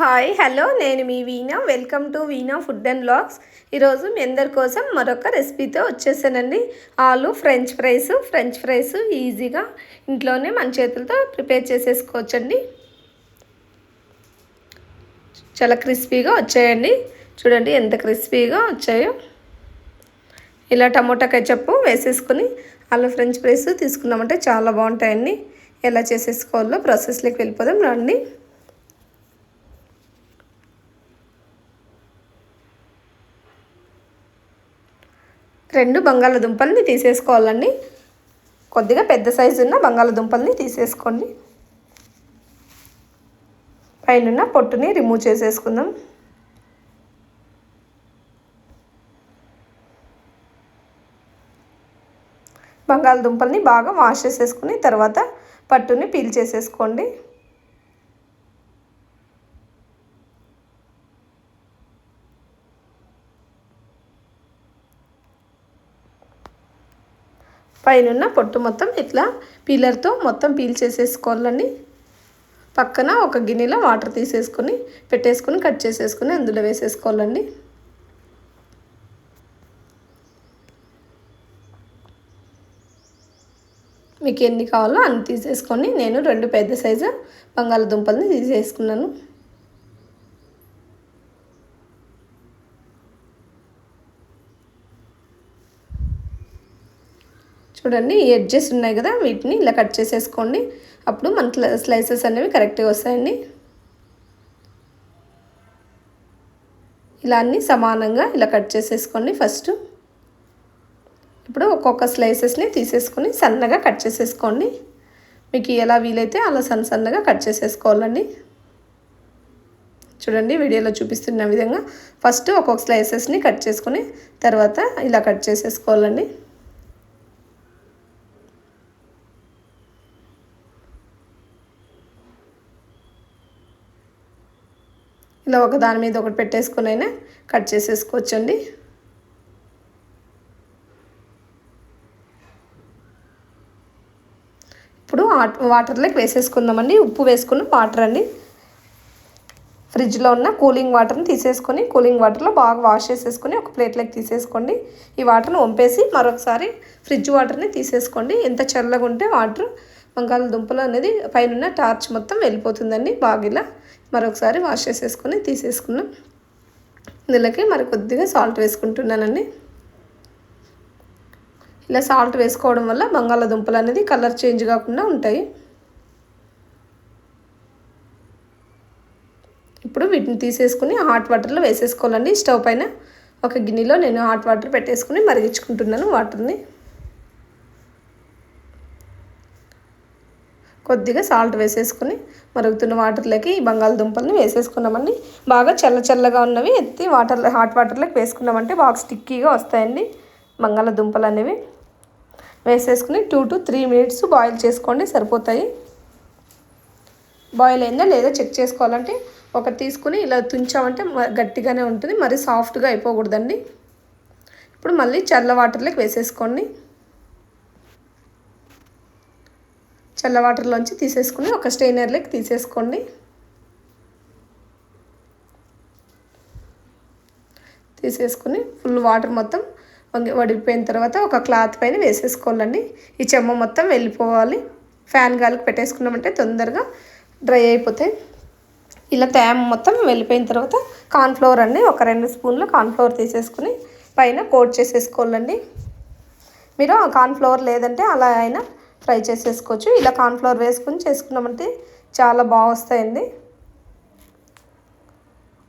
Hi hello నేను మీ Veena. Welcome to Veena food and blogs ఈరోజు మీ అందరి కోసం మరొక రెసిపీతో వచ్చేసానండి. ఆలు ఫ్రెంచ్ ఫ్రైస్ ఫ్రెంచ్ ఫ్రైస్ ఈజీగా ఇంట్లోనే మన చేతులతో ప్రిపేర్ చేసేసుకోవచ్చండి. చాలా క్రిస్పీగా వచ్చాయండి. చూడండి ఎంత క్రిస్పీగా వచ్చాయో. ఇలా టమోటా కెచప్ వేసేసుకొని ఆలు ఫ్రెంచ్ ఫ్రైస్ తీసుకున్నామంటే చాలా బాగుంటాయండి. ఎలా చేసేసుకోవాలో ప్రాసెస్లోకి వెళ్ళిపోదాం రండి. రెండు బంగాళదుంపల్ని తీసేసుకోవాలండి. కొద్దిగా పెద్ద సైజు ఉన్న బంగాళదుంపల్ని తీసేసుకోండి. పైన పొట్టుని రిమూవ్ చేసేసుకుందాం. బంగాళదుంపల్ని బాగా వాష్ చేసేసుకుని తర్వాత పట్టుని పీల్ చేసేసుకోండి. పైన పొట్టు మొత్తం ఇట్లా పీలర్తో మొత్తం పీల్ చేసేసుకోవాలండి. పక్కన ఒక గిన్నెలో వాటర్ తీసేసుకొని పెట్టేసుకొని కట్ చేసేసుకొని అందులో వేసేసుకోవాలండి. మీకు ఎన్ని కావాలో అన్ని తీసేసుకొని నేను రెండు పెద్ద సైజు బంగాళదుంపల్ని తీసేసుకున్నాను. చూడండి ఈ ఎడ్జెస్ ఉన్నాయి కదా వీటిని ఇలా కట్ చేసేసుకోండి. అప్పుడు మన స్లైసెస్ అనేవి కరెక్ట్గా వస్తాయండి. ఇలా అన్నీ సమానంగా ఇలా కట్ చేసేసుకోండి ఫస్ట్ ఇప్పుడు ఒక్కొక్క స్లైసెస్ని తీసేసుకొని సన్నగా కట్ చేసేసుకోండి. మీకు ఎలా వీలైతే అలా సన్న సన్నగా కట్ చేసేసుకోవాలండి. చూడండి వీడియోలో చూపిస్తున్న విధంగా ఫస్ట్ ఒక్కొక్క స్లైసెస్ని కట్ చేసుకుని తర్వాత ఇలా కట్ చేసేసుకోవాలండి. ఇలా ఒక దాని మీద ఒకటి పెట్టేసుకునైనా అయినా కట్ చేసేసుకోవచ్చండి. ఇప్పుడు వాటర్లోకి వేసేసుకుందామండి. ఉప్పు వేసుకున్న వాటర్ అండి. ఫ్రిడ్జ్లో ఉన్న కూలింగ్ వాటర్ని తీసేసుకొని కూలింగ్ వాటర్లో బాగా వాష్ చేసేసుకొని ఒక ప్లేట్లోకి తీసేసుకోండి. ఈ వాటర్ని వంపేసి మరొకసారి ఫ్రిడ్జ్ వాటర్ని తీసేసుకోండి. ఎంత చల్లగా ఉంటే వాటర్ బంగాళదుంపలు అనేది పైన టార్చ్ మొత్తం వెళ్ళిపోతుందండి బాగా ఇలా. మరొకసారి వాష్ చేసేసుకొని తీసేసుకున్నాం. ఇందులోకి మరి కొద్దిగా సాల్ట్ వేసుకుంటున్నానండి. ఇలా సాల్ట్ వేసుకోవడం వల్ల బంగాళదుంపలు అనేది కలర్ చేంజ్ కాకుండా ఉంటాయి. ఇప్పుడు వీటిని తీసేసుకుని హాట్ వాటర్లో వేసేసుకోవాలండి. స్టవ్ పైన ఒక గిన్నెలో నేను హాట్ వాటర్ పెట్టేసుకుని మరిగించుకుంటున్నాను వాటర్ని. కొద్దిగా సాల్ట్ వేసేసుకుని మరుగుతున్న వాటర్లోకి ఈ బంగాళదుంపల్ని వేసేసుకున్నామండి. బాగా చల్ల చల్లగా ఉన్నవి ఎత్తి వాటర్ హాట్ వాటర్లోకి వేసుకున్నామంటే బాగా స్టిక్కీగా వస్తాయండి బంగాళదుంపలు అనేవి వేసేసుకుని two to three minutes boil చేసుకోండి సరిపోతాయి. బాయిల్ అయిందా లేదా చెక్ చేసుకోవాలంటే ఒక తీసుకుని ఇలా తుంచామంటే గట్టిగానే ఉంటుంది మరి సాఫ్ట్గా అయిపోకూడదండి. ఇప్పుడు మళ్ళీ చల్ల వాటర్లోకి వేసేసుకోండి. చల్ల వాటర్లోంచి తీసేసుకుని ఒక స్టెయినర్లోకి తీసేసుకోండి. తీసేసుకుని ఫుల్ వాటర్ మొత్తం వడిపోయిన తర్వాత ఒక క్లాత్ పైన వేసేసుకోవాలండి. ఈ చెమ్మ మొత్తం వెళ్ళిపోవాలి. ఫ్యాన్ గాలికి పెట్టేసుకున్నామంటే తొందరగా డ్రై అయిపోతాయి. ఇలా తేమ మొత్తం వెళ్ళిపోయిన తర్వాత కార్న్ఫ్లవర్ అండి ఒక రెండు స్పూన్లు కార్న్ఫ్లవర్ తీసేసుకుని పైన కోట్ చేసేసుకోవాలండి. మీరు కార్న్ఫ్లవర్ లేదంటే అలా అయినా ఫ్రై చేసేసుకోవచ్చు ఇలా కార్న్ఫ్లవర్ వేసుకుని చేసుకున్నామంటే చాలా బాగా వస్తాయండి.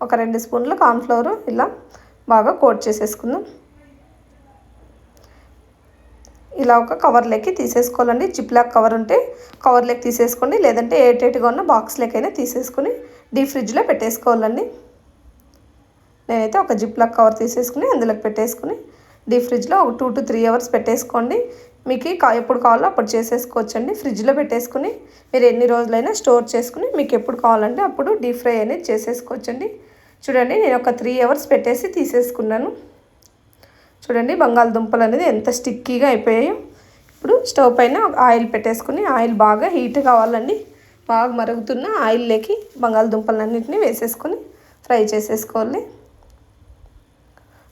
ఒక రెండు స్పూన్లు కార్న్ఫ్లవర్ ఇలా బాగా కోట్ చేసేసుకుందాం. ఇలా ఒక కవర్లోకి తీసేసుకోవాలండి. జిప్లాక్ కవర్ ఉంటే కవర్లోకి తీసేసుకోండి. లేదంటే ఏటేట్గా ఉన్న బాక్స్లోకైనా తీసేసుకుని డీప్ ఫ్రిడ్జ్లో పెట్టేసుకోవాలండి. నేనైతే ఒక జిప్లాక్ కవర్ తీసేసుకుని అందులోకి పెట్టేసుకుని డీప్ ఫ్రిడ్జ్లో ఒక టూ టు త్రీ అవర్స్ పెట్టేసుకోండి. మీకు ఎప్పుడు కావాలో అప్పుడు చేసేసుకోవచ్చండి. ఫ్రిడ్జ్లో పెట్టేసుకుని మీరు ఎన్ని రోజులైనా స్టోర్ చేసుకుని మీకు ఎప్పుడు కావాలంటే అప్పుడు డీప్ ఫ్రై అనేది చేసేసుకోవచ్చండి. చూడండి నేను ఒక త్రీ అవర్స్ పెట్టేసి తీసేసుకున్నాను. చూడండి బంగాళదుంపలు అనేది ఎంత స్టిక్కీగా అయిపోయాయో. ఇప్పుడు స్టవ్ పైన ఆయిల్ పెట్టేసుకుని ఆయిల్ బాగా హీట్ కావాలండి. బాగా మరుగుతున్న ఆయిల్లోకి బంగాళదుంపలన్నింటినీ వేసేసుకొని ఫ్రై చేసేసుకోవాలి.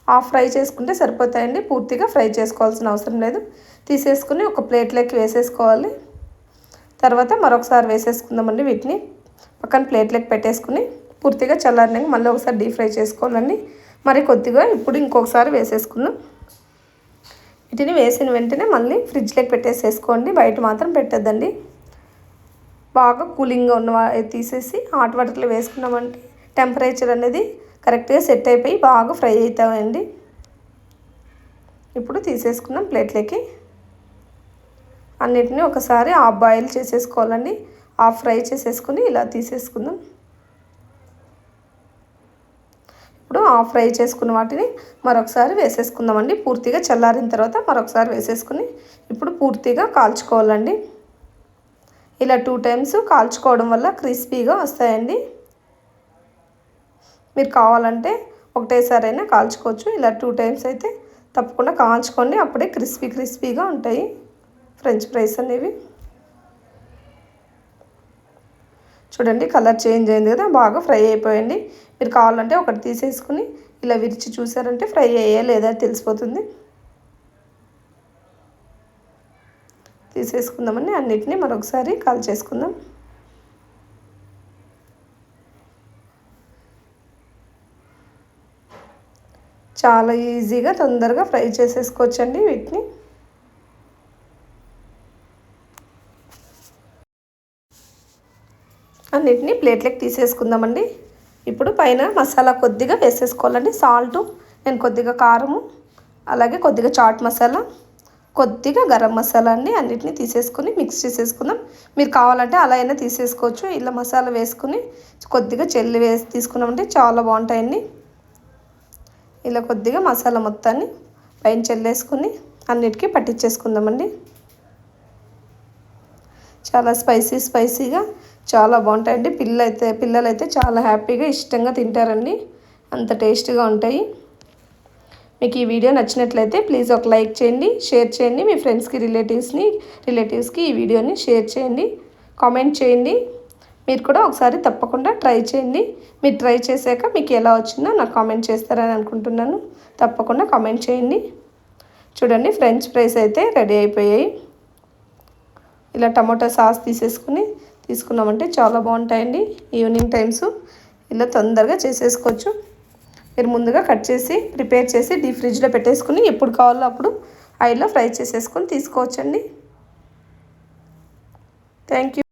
హాఫ్ ఫ్రై చేసుకుంటే సరిపోతాయండి. పూర్తిగా ఫ్రై చేసుకోవాల్సిన అవసరం లేదు. తీసేసుకుని ఒక ప్లేట్లోకి వేసేసుకోవాలి. తర్వాత మరొకసారి వేసేసుకుందామండి వీటిని. పక్కన ప్లేట్లోకి పెట్టేసుకుని పూర్తిగా చల్లారినాక మళ్ళీ ఒకసారి డీప్ ఫ్రై చేసుకోవాలండి. మరి కొద్దిగా ఇప్పుడు ఇంకొకసారి వేసేసుకుందాం. వీటిని వేసిన వెంటనే మళ్ళీ ఫ్రిడ్జ్లోకి పెట్టేసేసుకోండి. బయట మాత్రం పెట్టద్దండి. బాగా కూలింగ్గా ఉన్న తీసేసి హాట్ వాటర్లో వేసుకున్నామంటే టెంపరేచర్ అనేది కరెక్ట్గా సెట్ అయిపోయి బాగా ఫ్రై అవుతాయండి. ఇప్పుడు తీసేసుకున్నాం ప్లేట్లోకి. అన్నిటిని ఒకసారి హాఫ్ బాయిల్ చేసేసుకోవాలండి. హాఫ్ ఫ్రై చేసేసుకుని ఇలా తీసేసుకుందాం. ఇప్పుడు హాఫ్ ఫ్రై చేసుకున్న వాటిని మరొకసారి వేసేసుకుందామండి. పూర్తిగా చల్లారిన తర్వాత మరొకసారి వేసేసుకుని ఇప్పుడు పూర్తిగా కాల్చుకోవాలండి. ఇలా టూ టైమ్స్ కాల్చుకోవడం వల్ల క్రిస్పీగా వస్తాయండి. మీరు కావాలంటే ఒకటేసారి అయినా కాల్చుకోవచ్చు. ఇలా టూ టైమ్స్ అయితే తప్పకుండా కాల్చుకోండి. అప్పుడే క్రిస్పీ క్రిస్పీగా ఉంటాయి. ఫ్రెంచ్ ఫ్రైస్ అనేవి. చూడండి కలర్ చేంజ్ అయింది కదా బాగా ఫ్రై అయిపోయింది. మీరు కావాలంటే ఒకటి తీసేసుకుని ఇలా విరిచి చూసారంటే ఫ్రై అయ్యా లేదా తెలిసిపోతుంది. తీసేసుకుందామని అన్నిటినీ మరొకసారి కాల్ చేసుకుందాం. చాలా ఈజీగా తొందరగా ఫ్రై చేసేసుకోవచ్చండి వీటిని. అన్నిటిని ప్లేట్లోకి తీసేసుకుందామండి. ఇప్పుడు పైన మసాలా కొద్దిగా వేసేసుకోవాలండి. సాల్టు నేను కొద్దిగా కారము అలాగే కొద్దిగా చాట్ మసాలా కొద్దిగా గరం మసాలా అండి అన్నిటిని తీసేసుకుని మిక్స్ చేసేసుకుందాం. మీరు కావాలంటే అలా అయినా తీసేసుకోవచ్చు. ఇలా మసాలా వేసుకుని కొద్దిగా చెల్లి వేసి తీసుకున్నామంటే చాలా బాగుంటాయండి. ఇలా కొద్దిగా మసాలా మొత్తాన్ని పైన చెల్లేసుకుని అన్నిటికీ పట్టించేసుకుందామండి. చాలా స్పైసీ స్పైసీగా చాలా బాగుంటాయండి. పిల్లలైతే పిల్లలైతే చాలా హ్యాపీగా ఇష్టంగా తింటారండి. అంత టేస్ట్గా ఉంటాయి. మీకు ఈ వీడియో నచ్చినట్లయితే ప్లీజ్ ఒక లైక్ చేయండి షేర్ చేయండి. మీ ఫ్రెండ్స్కి రిలేటివ్స్ని రిలేటివ్స్కి ఈ వీడియోని షేర్ చేయండి. కామెంట్ చేయండి. మీరు కూడా ఒకసారి తప్పకుండా ట్రై చేయండి. మీరు ట్రై చేశాక మీకు ఎలా వచ్చిందో నాకు కామెంట్ చేస్తారని అనుకుంటున్నాను. తప్పకుండా కామెంట్ చేయండి. చూడండి ఫ్రెంచ్ ఫ్రైస్ అయితే రెడీ అయిపోయాయి. ఇలా టమాటో సాస్ తీసేసుకుని తీసుకున్నామంటే చాలా బాగుంటాయండి ఈవినింగ్ టైమ్స్. ఇలా తొందరగా చేసేసుకోవచ్చు. మీరు ముందుగా కట్ చేసి ప్రిపేర్ చేసి డీప్ ఫ్రిడ్జ్లో పెట్టేసుకుని ఎప్పుడు కావాలో అప్పుడు ఆయిల్లో ఫ్రై చేసేసుకొని తీసుకోవచ్చండి. Thank you.